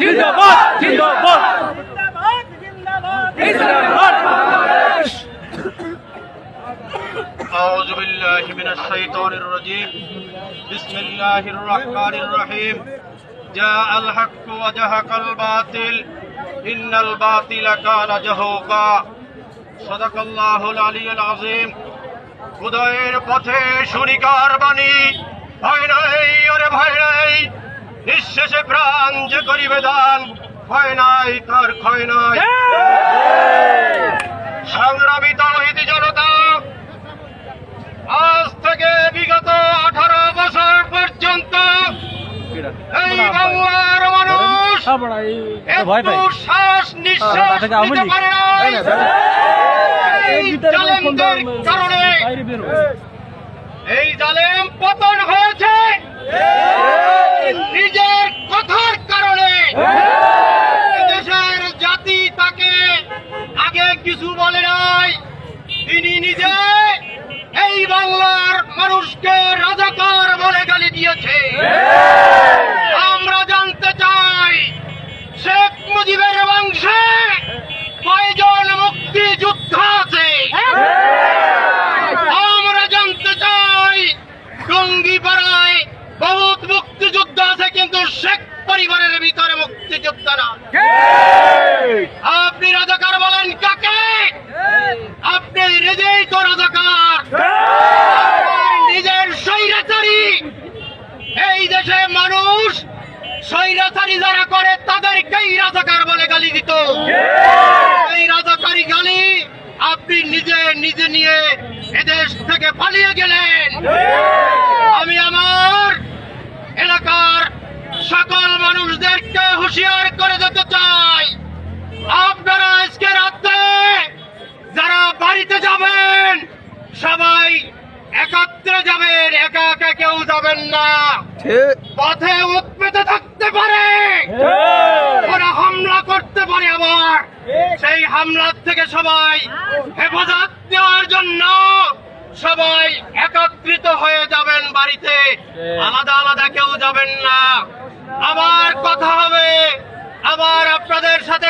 জিন্দাবাদ জিন্দাবাদ জিন্দাবাদ أعوذ بالله من الشيطان الرجيم بسم الله الرحمن الرحيم جاء الحق وجهق الباطل إن الباطل كان جهوقا صدق الله العلي العظيم উদয়ের পথে শুনিকার বাণী ভয় নাই ওরে ভয় নাই নিঃশেষে প্রাণ যে করিবে দান ভয় নাই তার ক্ষয় নাই। সংগ্রামী তহিদ জনতা আজ থেকে বিগত আঠারো বছর পর্যন্ত এই বাংলার মানুষ একটু শ্বাস নিঃশ্বাস নিতে পারে। এই জালেমদের কারণে এই জালেম পতন কিছু নাই তিনি নিজে এই বাংলার মানুষকে রাজাকার বলে গালি দিয়েছে। আমরা জানতে চাই শেখ মুজিবের বংশে কয়জন মুক্তিযোদ্ধা আছে? আমরা জানতে চাই টঙ্গি পাড়ায় বহুত মুক্তিযোদ্ধা আছে কিন্তু শেখ পরিবারের ভিতরে মুক্তিযোদ্ধা না। আপনি রাজাকার বলেন কাকে আপনি নিজেই তো রাজাকার আপনার নিজের স্বৈরাচারী এই দেশে মানুষ স্বৈরাচারী যারা করে তাদেরকেই রাজাকার বলে গালি দিত। এই রাজাকারী গালি আপনি নিজে নিজে নিয়ে এদেশ থেকে পালিয়ে গেলেন। আমি আমার এলাকার সকল মানুষদেরকে হুঁশিয়ার করে যেতে চাই। আপনারা আজকে রাতে যারা বাড়িতে যাবেন সবাই একাত্রে যাবেন একা একা কেউ যাবেন না। পথে উৎপেতে থাকতে পারে। ওরা হামলা করতে পারে আবার। সেই হামলার থেকে সবাই হেফাজত দেওয়ার জন্য সবাই একত্রিত হয়ে যাবেন বাড়িতে। আলাদা আলাদা কেউ যাবেন না। আবার কথা হবে। আবার আপনাদের সাথে